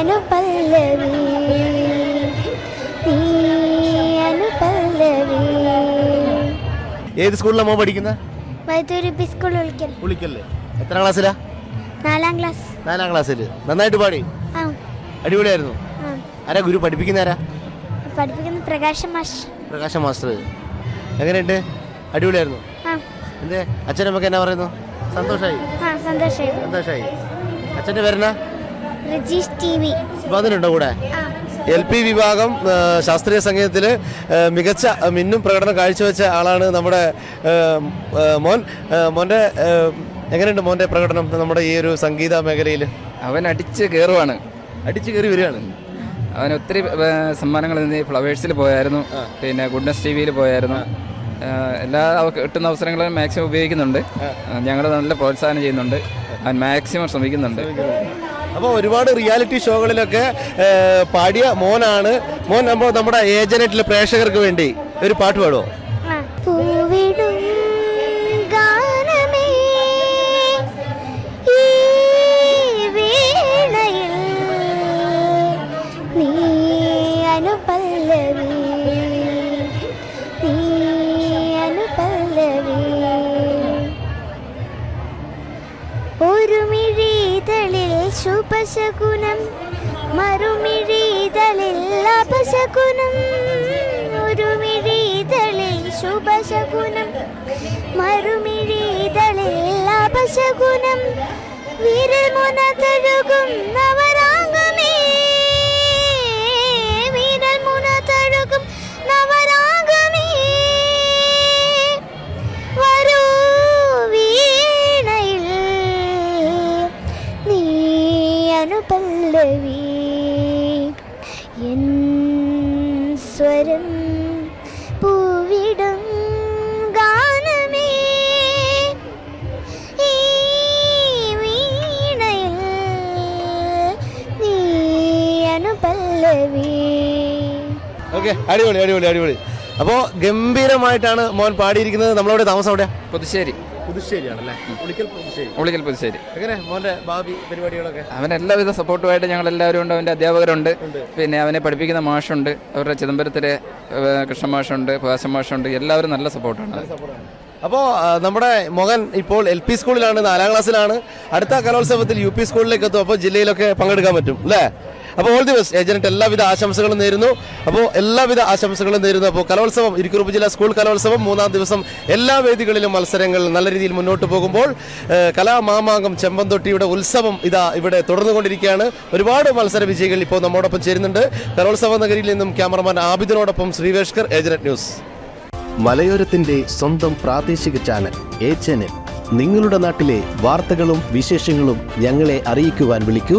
അനുപല്ലവി. അനുപല്ലവി. ഏത് സ്കൂളിലാണ് മോ പഠിക്കുന്നത് വൈദ്യുതി പി സ്കൂൾ വിളിക്കൽ. വിളിക്കല്ലേ. എത്ര ക്ലാസ്സിലാ? നാലാം ക്ലാസ്. നാലാം ക്ലാസ്സിൽ നന്നായിട്ട് പാടി? ആ. അടിപൊളിയായിരുന്നു. ആരാ ഗുരു? പഠിപ്പിക്കുന്നാരാ പഠിപ്പിക്കുന്ന പ്രകാശ് മാസ്റ്റർ പ്രകാശ മാസ്റ്റർ. എങ്ങനെയുണ്ട്? അടിപൊളിയായിരുന്നു. ആ. എന്തേ? അച്ഛനമ്മക്ക് എന്നാ പറയുന്നു? സന്തോഷായി. ആ സന്തോഷമായി സന്തോഷായി. അച്ഛന്റെ പേരെന്നാ? Rajeesh T V. സുബാദനുണ്ടോ കൂടെ? എൽ പി വിഭാഗം ശാസ്ത്രീയ സംഗീതത്തിൽ മികച്ച മിന്നും പ്രകടനം കാഴ്ചവെച്ച ആളാണ് നമ്മുടെ മോൻ മോന്റെ എങ്ങനെയുണ്ട് മോന്റെ പ്രകടനം നമ്മുടെ ഈ ഒരു സംഗീത മേഖലയിൽ അവൻ അടിച്ച് കയറുവാണ് അടിച്ച് കയറി വരികയാണ്. അവൻ ഒത്തിരി സമ്മാനങ്ങൾ ഫ്ലവേഴ്സിൽ പോയായിരുന്നു. പിന്നെ ഗുഡ്നസ് ടി വിയിൽ പോയായിരുന്നു എല്ലാ അവ- കിട്ടുന്ന അവസരങ്ങളും മാക്സിമം ഉപയോഗിക്കുന്നുണ്ട്. ഞങ്ങൾ നല്ല പ്രോത്സാഹനം ചെയ്യുന്നുണ്ട്. അവൻ മാക്സിമം ശ്രമിക്കുന്നുണ്ട്. അപ്പോൾ ഒരുപാട് റിയാലിറ്റി ഷോകളിലൊക്കെ പാടിയ മോനാണ്. മോൻ നമ്മൾ നമ്മുടെ ഏജനറ്റിലെ പ്രേക്ഷകർക്ക് വേണ്ടി ഒരു പാട്ട് പാടുമോ ശുഭശകുനം. മറുമിഴിതളിൽ അപശകുനം. ഒരുമിഴിതളിൽ ശുഭശകുനം. മറുമിഴിതളിൽ അപശകുനം. വിരൽ സ്വരം പൂവിടും ഗാനമേ. ഈ വീണയിൽ നീ അനുപല്ലവി. ഓക്കെ അടിപൊളി അടിപൊളി അടിപൊളി. അപ്പോൾ ഗംഭീരമായിട്ടാണ് മോൻ പാടിയിരിക്കുന്നത്. നമ്മളവിടെ താമസം അവിടെ പുതുശ്ശേരി. പുതുശ്ശേരിയാണല്ലേ? ഉളിക്കൽ പുതുശ്ശേരി. ഉളിക്കൽ പുതുശ്ശേരി. എങ്ങനെ? മോന്റെ ഭാവി പരിപാടികളൊക്കെ? അവൻ എല്ലാവിധ സപ്പോർട്ടുമായിട്ട് ഞങ്ങൾ എല്ലാവരും ഉണ്ട്. അവന്റെ അധ്യാപകരുണ്ട്. പിന്നെ അവനെ പഠിപ്പിക്കുന്ന മാഷുണ്ട്. അവരുടെ ചിദംബരത്തിലെ കൃഷ്ണ മാഷുണ്ട് പ്രകാശൻ മാഷുണ്ട്. എല്ലാവരും നല്ല സപ്പോർട്ടാണ്. അപ്പോൾ നമ്മുടെ മകൻ ഇപ്പോൾ എൽ പി സ്കൂളിലാണ് നാലാം ക്ലാസ്സിലാണ്. അടുത്ത കലോത്സവത്തിൽ യു പി സ്കൂളിലേക്ക് എത്തും അപ്പോൾ ജില്ലയിലൊക്കെ പങ്കെടുക്കാൻ പറ്റും അല്ലേ? അപ്പോൾ ഓൾ ദി ബെസ്റ്റ് ഏജന്റ് എല്ലാവിധ ആശംസകളും നേരുന്നു. അപ്പോൾ എല്ലാവിധ ആശംസകളും നേരുന്നു. അപ്പോൾ കലോത്സവം ഇരിക്കുറുപ്പ് ജില്ലാ സ്കൂൾ കലോത്സവം മൂന്നാം ദിവസം എല്ലാ വേദികളിലും മത്സരങ്ങൾ നല്ല രീതിയിൽ മുന്നോട്ട് പോകുമ്പോൾ കലാമാമാങ്കം ചെമ്പന്തൊട്ടിയുടെ ഉത്സവം ഇതാ ഇവിടെ തുടർന്നുകൊണ്ടിരിക്കുകയാണ്. ഒരുപാട് മത്സര വിജയികൾ ഇപ്പോൾ നമ്മോടൊപ്പം ചേരുന്നുണ്ട്. കലോത്സവ നഗരിയിൽ നിന്നും ക്യാമറമാൻ ആബിദിനോടൊപ്പം ശ്രീവേഷ്കർ ഏജന്റ് ന്യൂസ്. മലയോരത്തിന്റെ സ്വന്തം പ്രാദേശിക ചാനൽ എ ചാനൽ നിങ്ങളുടെ നാട്ടിലെ വാർത്തകളും വിശേഷങ്ങളും ഞങ്ങളെ അറിയിക്കുവാൻ വിളിക്കൂ.